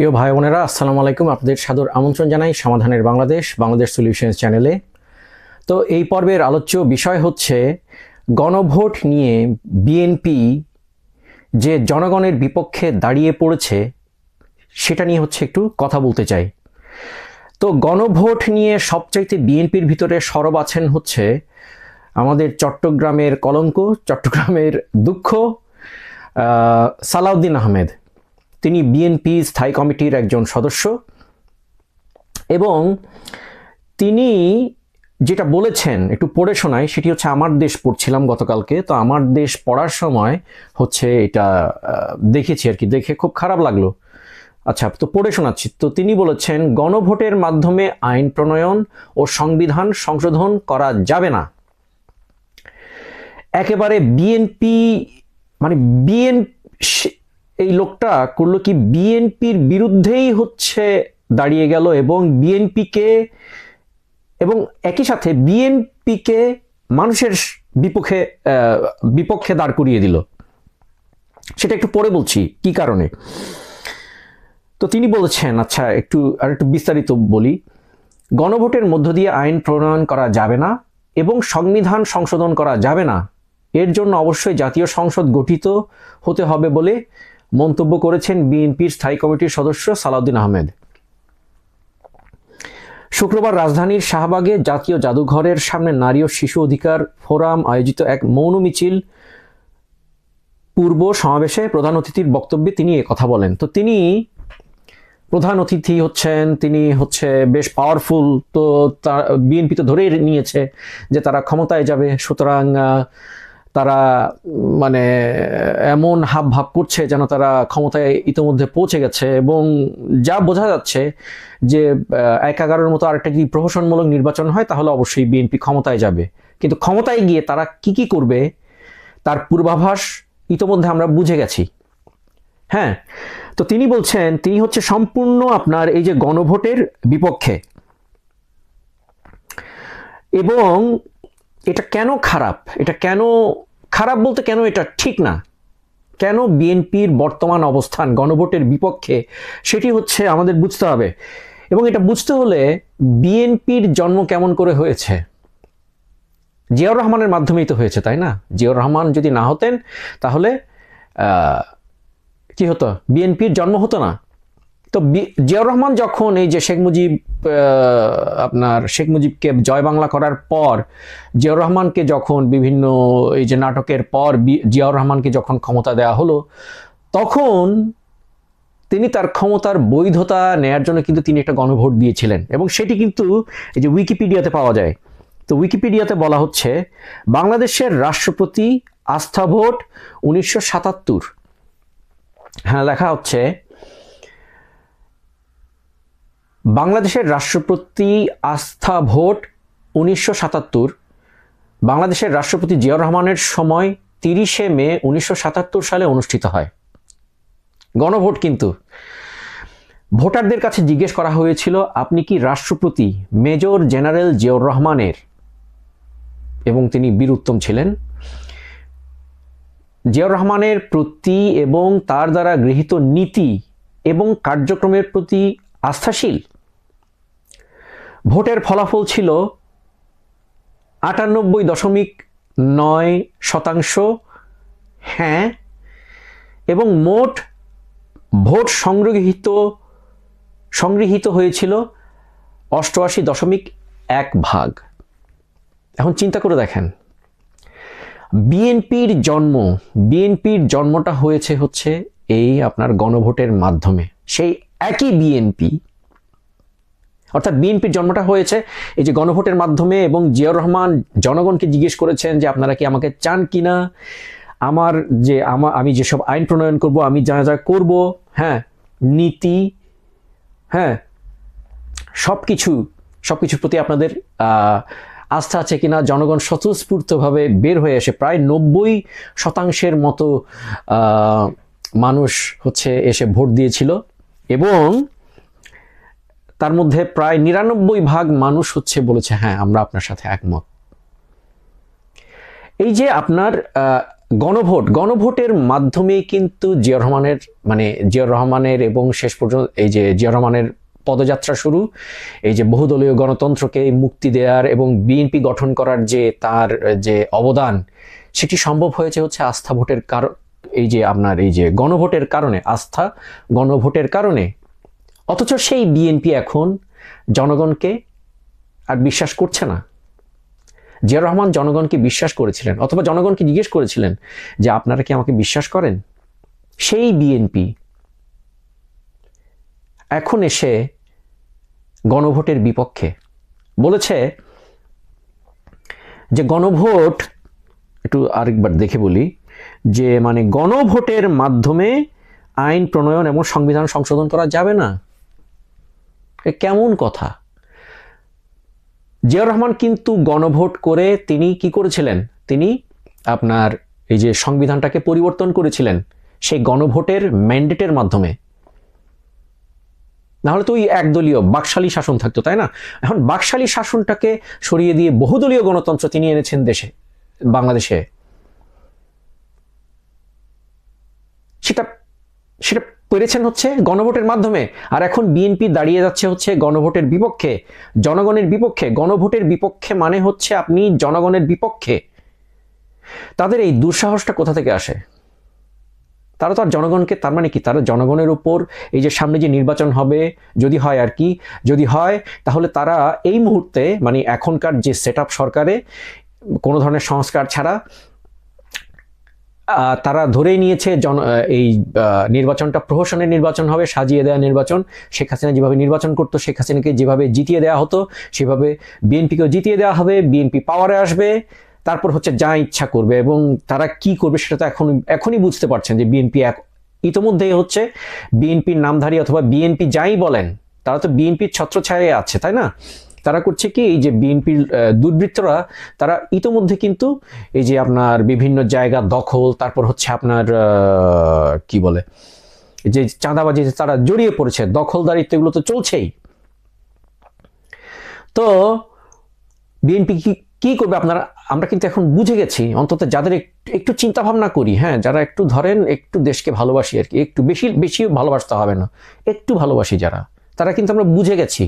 প্রিয় ভাই বোনেরা, আসসালামু আলাইকুম। আপনাদের সাদর আমন্ত্রণ জানাই সমাধানের বাংলাদেশ বাংলাদেশ সলিউশনস চ্যানেলে তো এই পর্বের আলোচ্য বিষয় হচ্ছে গণভোট নিয়ে বিএনপি যে জনগণের বিপক্ষে দাঁড়িয়ে পড়েছে, সেটা নিয়ে হচ্ছে একটু কথা বলতে চাই। তো গণভোট নিয়ে সবচাইতে বিএনপির ভিতরে সরব আছেন হচ্ছে আমাদের চট্টগ্রামের কলঙ্ক, চট্টগ্রামের দুঃখ সালাউদ্দিন আহমেদ। তিনি বিএনপি স্থায়ী কমিটির একজন সদস্য এবং তিনি যেটা বলেছেন, একটু পড়ে শোনাই, সেটি হচ্ছে আমার দেশ পড়ছিলাম গতকালকে, তো আমার দেশ পড়ার সময় হচ্ছে এটা দেখেছি আর কি, দেখে খুব খারাপ লাগল। আচ্ছা তো পড়ে শোনাচ্ছি। তো তিনি বলেছেন, গণভোটের মাধ্যমে আইন প্রণয়ন ও সংবিধান সংশোধন করা যাবে না। একেবারে বিএনপি মানে বিএন এই লোকটা করল কি বিএনপির বিরুদ্ধেই হচ্ছে দাঁড়িয়ে গেল এবং বিএনপিকে এবং একই সাথে বিএনপিকে মানুষের বিপক্ষে বিপক্ষে দাঁড় করিয়ে দিল। সেটা একটু পরে বলছি, কি কারণে? তো তিনি বলেছেন আচ্ছা একটু, আর একটু বিস্তারিত বলি, গণভোটের মধ্য দিয়ে আইন প্রণয়ন করা যাবে না এবং সংবিধান সংশোধন করা যাবে না। এর জন্য অবশ্যই জাতীয় সংসদ গঠিত হতে হবে বলে মন্তব্য করেছেন বিএনপির স্থায়ী কমিটির সদস্য সালাউদ্দিন আহমেদ। শুক্রবার রাজধানীর শাহবাগে জাতীয় জাদুঘরের সামনে নারী ও শিশু অধিকার ফোরাম আয়োজিত এক মৌন মিছিল পূর্ব সমাবেশে প্রধান অতিথির বক্তব্যে তিনি কথা বলেন। তো তিনি প্রধান অতিথি হচ্ছেন, তিনি হচ্ছে বেশ পাওয়ারফুল তো তার বিএনপি তো ধরেই নিয়েছে যে তারা ক্ষমতায় যাবে, সুতরাং তারা মানে এমন হাব ভাব করছে যেন তারা ক্ষমতায় ইতোমধ্যে পৌঁছে গেছে এবং যা বোঝা যাচ্ছে যে এক এগারোর মতো আরেকটা যদি প্রহসনমূলক নির্বাচন হয়, তাহলে অবশ্যই বিএনপি ক্ষমতায় যাবে। কিন্তু ক্ষমতায় গিয়ে তারা কি কি করবে, তার পূর্বাভাস ইতোমধ্যে আমরা বুঝে গেছি। হ্যাঁ তো তিনি বলছেন, তিনি হচ্ছে সম্পূর্ণ আপনার এই যে গণভোটের বিপক্ষে। এবং এটা কেন খারাপ, এটা কেন খারাপ বলতে কেন এটা ঠিক না? কেন বিএনপির বর্তমান অবস্থান, গণভোটের বিপক্ষে, সেটি হচ্ছে আমাদের বুঝতে হবে। এবং এটা বুঝতে হলে বিএনপির জন্ম কেমন করে হয়েছে? জিয়াউর রহমানের মাধ্যমেই তো হয়েছে, তাই না? জিয়াউর রহমান যদি না হতেন, তাহলে কি হতো? বিএনপির জন্ম হতো না। তো জিয়াউর রহমান যখন এই যে শেখ মুজিব আপনার শেখ মুজিবকে জয় বাংলা করার পর জিয়াউর রহমানকে যখন বিভিন্ন এই যে নাটকের পর জিয়াউর রহমানকে যখন ক্ষমতা দেওয়া হলো, তখন তিনি তার ক্ষমতার বৈধতা নেয়ার জন্য কিন্তু তিনি একটা গণভোট দিয়েছিলেন এবং সেটি কিন্তু এই যে উইকিপিডিয়াতে পাওয়া যায়। তো উইকিপিডিয়াতে বলা হচ্ছে, বাংলাদেশের রাষ্ট্রপতি আস্থা ভোট উনিশশো সাতাত্তর। হ্যাঁ লেখা হচ্ছে বাংলাদেশের রাষ্ট্রপতি আস্থা ভোট উনিশশো সাতাত্তর। বাংলাদেশের রাষ্ট্রপতি জিয়াউর রহমানের সময় তিরিশে মে উনিশশো সাতাত্তর সালে অনুষ্ঠিত হয়। গণভোট কিন্তু। ভোটারদের কাছে জিজ্ঞেস করা হয়েছিল, আপনি কি রাষ্ট্রপতি মেজর জেনারেল জিয়াউর রহমানের? এবং তিনি বীর উত্তম ছিলেন। জিয়াউর রহমানের প্রতি এবং তার দ্বারা গৃহীত নীতি এবং কার্যক্রমের প্রতি আস্থাশীল ভোটের ফলাফল ছিল আটানব্বই দশমিক নয় শতাংশ। হ্যাঁ এবং মোট ভোট সংগৃহীত সংগৃহীত হয়েছিল অষ্টআশি দশমিক এক ভাগ। এখন চিন্তা করে দেখেন, বিএনপির জন্ম, বিএনপির জন্মটা হয়েছে হচ্ছে এই আপনার গণভোটের মাধ্যমে। সেই একই বিএনপি অর্থাৎ বিএনপির জন্মটা হয়েছে এই যে গণভোটের মাধ্যমে এবং জিয়াউর রহমান জনগণকে জিজ্ঞেস করেছেন যে আপনারা কি আমাকে চান কিনা আমার যে আমা আমি যেসব আইন প্রণয়ন করব, আমি যা যা করব হ্যাঁ নীতি হ্যাঁ সব কিছু সব কিছুর প্রতি আপনাদের আস্থা আছে কিনা জনগণ স্বতঃস্ফূর্তভাবে বের হয়ে এসে প্রায় নব্বই শতাংশের মতো মানুষ হচ্ছে এসে ভোট দিয়েছিল এবং তার মধ্যে প্রায় নিরানব্বই ভাগ মানুষ হচ্ছে বলেছে হ্যাঁ আমরা আপনার সাথে একমত। এই যে আপনার গণভোট, গণভোটের মাধ্যমে কিন্তু জিয়া রহমানের মানে জিয়াউর রহমানের এবং শেষ পর্যন্ত এই যে জিয়া রহমানের পদযাত্রা শুরু, এই যে বহুদলীয় গণতন্ত্রকে মুক্তি দেওয়ার এবং বিএনপি গঠন করার যে তার, যে অবদান, সেটি সম্ভব হয়েছে হচ্ছে আস্থা ভোটের কারণ এই যে আপনার, এই যে গণভোটের কারণে, আস্থা গণভোটের কারণে। অথচ সেই বিএনপি এখন জনগণকে আর বিশ্বাস করছে না। জিয়া রহমান জনগণকে বিশ্বাস করেছিলেন? অথবা জনগণকে জিজ্ঞেস করেছিলেন যে আপনারা কি আমাকে বিশ্বাস করেন? সেই বিএনপি এখন এসে গণভোটের বিপক্ষে বলেছে যে গণভোট, একটু আরেকবার দেখে বলি, যে মানে গণভোটের মাধ্যমে আইন, প্রণয়ন এবং সংবিধান সংশোধন করা যাবে না। কেমন কথা? জিয়াউর রহমান কিন্তু গণভোট করে তিনি কি করেছিলেন? তিনি আপনার এই যে সংবিধানটাকে পরিবর্তন করেছিলেন, সেই গণভোটের ম্যান্ডেটের মাধ্যমে। নাহলে তো ওই একদলীয় বাকশালী শাসন থাকতো, তাই না? এখন বাকশালী শাসনটাকে সরিয়ে দিয়ে বহুদলীয় গণতন্ত্র তিনি এনেছেন দেশে, বাংলাদেশে। সেটা সেটা পেরেছেন হচ্ছে গণভোটের মাধ্যমে। আর এখন বিএনপি দাঁড়িয়ে যাচ্ছে হচ্ছে গণভোটের বিপক্ষে। জনগণের বিপক্ষে। গণভোটের বিপক্ষে মানে হচ্ছে আপনি জনগণের বিপক্ষে। তাদের এই দুঃসাহসটা কোথা থেকে আসে? তারা তো আর জনগণকে, তার মানে কি? তারা জনগণের উপর এই যে সামনে যে নির্বাচন হবে, যদি হয় আর কি, যদি হয়, তাহলে তারা এই মুহূর্তে মানে এখনকার যে সেট সরকারে, কোনো ধরনের সংস্কার ছাড়া তারা ধরেই নিয়েছে জন এই নির্বাচনটা প্রহসনের নির্বাচন হবে, সাজিয়ে দেওয়া নির্বাচন। শেখ হাসিনা যেভাবে নির্বাচন করতো, শেখ হাসিনাকে যেভাবে জিতিয়ে দেওয়া হতো, সেভাবে বিএনপিকেও জিতিয়ে দেওয়া হবে, বিএনপি পাওয়ারে আসবে, তারপর হচ্ছে যা ইচ্ছা করবে এবং তারা কি করবে সেটা তো এখন, এখনই বুঝতে পারছেন যে বিএনপি এক, ইতোমধ্যেই হচ্ছে বিএনপির নামধারী অথবা বিএনপি যাই বলেন, তারা তো বিএনপির ছত্রছায়ায় আছে, তাই না? তারা করছে কি, এই যে বিএনপির দুর্বৃত্তরা, তারা ইতোমধ্যে কিন্তু এই যে আপনার বিভিন্ন জায়গা দখল, তারপর হচ্ছে আপনার কি বলে যে চাঁদাবাজি তারা জড়িয়ে পড়েছে, দখলদারিত্ব এগুলো তো চলছেই। তো বিএনপি কি কি করবে আপনারা, আমরা কিন্তু এখন বুঝে গেছি, অন্তত যাদের একটু চিন্তা ভাবনা করি হ্যাঁ যারা একটু ধরেন একটু দেশকে ভালোবাসি আর কি, একটু বেশি বেশি ভালোবাসতে হবে না, একটু ভালোবাসি যারা, তারা কিন্তু আমরা বুঝে গেছি।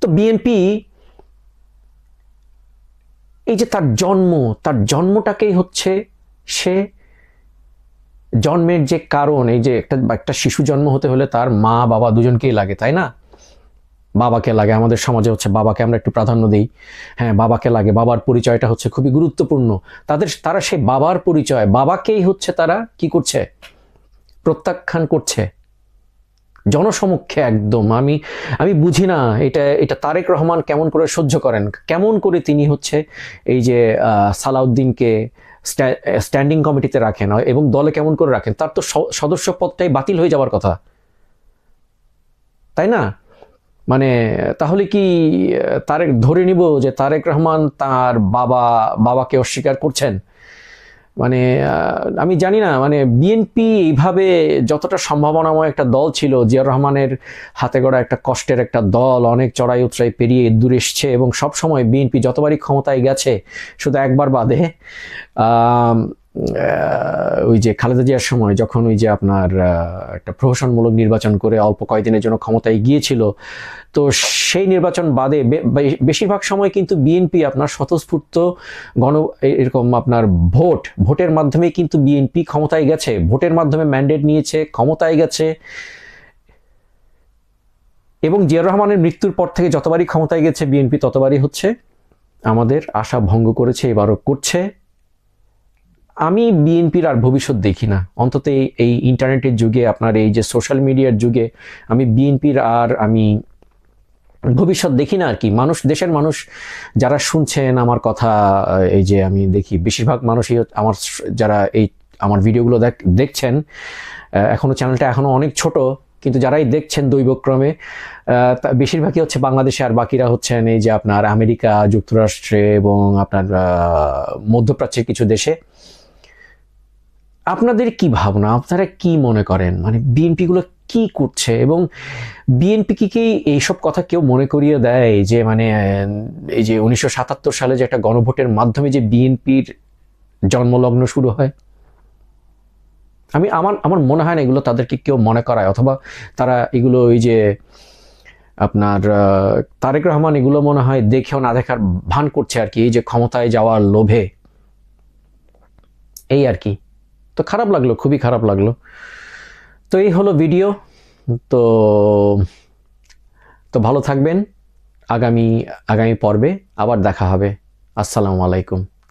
তো বিএনপি এই যে তার জন্ম, তার জন্মটাকেই হচ্ছে সে জন্মের যে কারণ, এই যে একটা একটা শিশু জন্ম হতে হলে তার মা, বাবা দুজনকেই লাগে, তাই না? বাবাকে লাগে, আমাদের সমাজে হচ্ছে বাবাকে আমরা একটু প্রাধান্য দিই। হ্যাঁ বাবাকে লাগে, বাবার পরিচয়টা হচ্ছে খুবই গুরুত্বপূর্ণ। তাদের, তারা সেই বাবার পরিচয়, বাবাকেই হচ্ছে তারা কি করছে? প্রত্যাখ্যান করছে। জনসমক্ষে একদম। আমি আমি বুঝি না এটা এটা তারেক রহমান কেমন করে সহ্য করেন? কেমন করে তিনি হচ্ছে এই যে সালাউদ্দিনকে স্ট্যা- স্ট্যান্ডিং কমিটিতে রাখেন এবং দলে কেমন করে রাখেন? তার তো সদস্য পদটাই বাতিল হয়ে যাওয়ার কথা। তাই না? মানে তাহলে কি তারেক ধরে নিব যে তারেক রহমান তার বাবা, বাবাকে অস্বীকার করছেন? মানে আমি জানি না মানে বিএনপি এইভাবে যতটা সম্ভাবনাময় একটা দল ছিল, জিয়াউর রহমানের হাতে গড়া একটা কষ্টের একটা দল, অনেক চড়াই উতরাই পেরিয়ে দূর এসছে এবং সবসময় বিএনপি যতবারই ক্ষমতায় গেছে, শুধু একবার বাদে ওই যে খালেদা জিয়ার সময় যখন ওই যে আপনার একটা প্রহসনমূলক নির্বাচন করে অল্প কয়েকদিনের জন্য ক্ষমতায় গিয়েছিল, তো সেই নির্বাচন বাদে বেশিরভাগ সময় কিন্তু বিএনপি আপনার স্বতঃস্ফূর্ত গণ, এরকম আপনার ভোট, ভোটের মাধ্যমে কিন্তু বিএনপি ক্ষমতায় গেছে, ভোটের মাধ্যমে ম্যান্ডেট নিয়েছে, ক্ষমতায় গেছে। এবং জিয়াউর রহমানের মৃত্যুর পর থেকে যতবারই ক্ষমতায় গেছে বিএনপি ততবারই হচ্ছে আমাদের আশা ভঙ্গ করেছে, এবারও করছে। আমি বিএনপির আর ভবিষ্যৎ দেখি না। অন্তত এই- ইন্টারনেটের যুগে, আপনার এই যে সোশ্যাল মিডিয়ার যুগে, আমি বিএনপির আর আমি ভবিষ্যৎ দেখি না আর কি। মানুষ, দেশের মানুষ যারা শুনছেন আমার কথা, এই যে আমি দেখি, বেশিরভাগ মানুষই আমার, যারা এই, আমার ভিডিওগুলো দেখ- দেখছেন এখনও চ্যানেলটা এখনও অনেক ছোট, কিন্তু যারাই দেখছেন দৈবক্রমে বেশিরভাগই হচ্ছে বাংলাদেশে আর বাকিরা হচ্ছেন এই যে আপনার আমেরিকা, যুক্তরাষ্ট্রে এবং আপনার মধ্যপ্রাচ্যের কিছু দেশে। আপনাদের কি ভাবনা? আপনারা কি মনে করেন? মানে বিএনপি গুলো কি করছে? এবং বিএনপি কি কি এইসব কথা কেউ মনে করিয়ে দেয় যে মানে এই যে উনিশশো সাতাত্তর সালে যে একটা গণভোটের মাধ্যমে যে বিএনপির জন্মলগ্ন শুরু হয়? আমি, আমার আমার মনে হয় না এগুলো তাদেরকে কেউ মনে করায়, অথবা তারা এগুলো ওই যে আপনার তারেক রহমান এগুলো মনে হয় দেখেও না দেখার ভান করছে আর কি, এই যে ক্ষমতায় যাওয়ার লোভে। এই আর কি। তো খারাপ লাগল, খুবই খারাপ লাগল। তো এই হলো ভিডিও তো তো ভালো থাকবেন। আগামী আগামী পর্বে আবার দেখা হবে। আসসালামু আলাইকুম।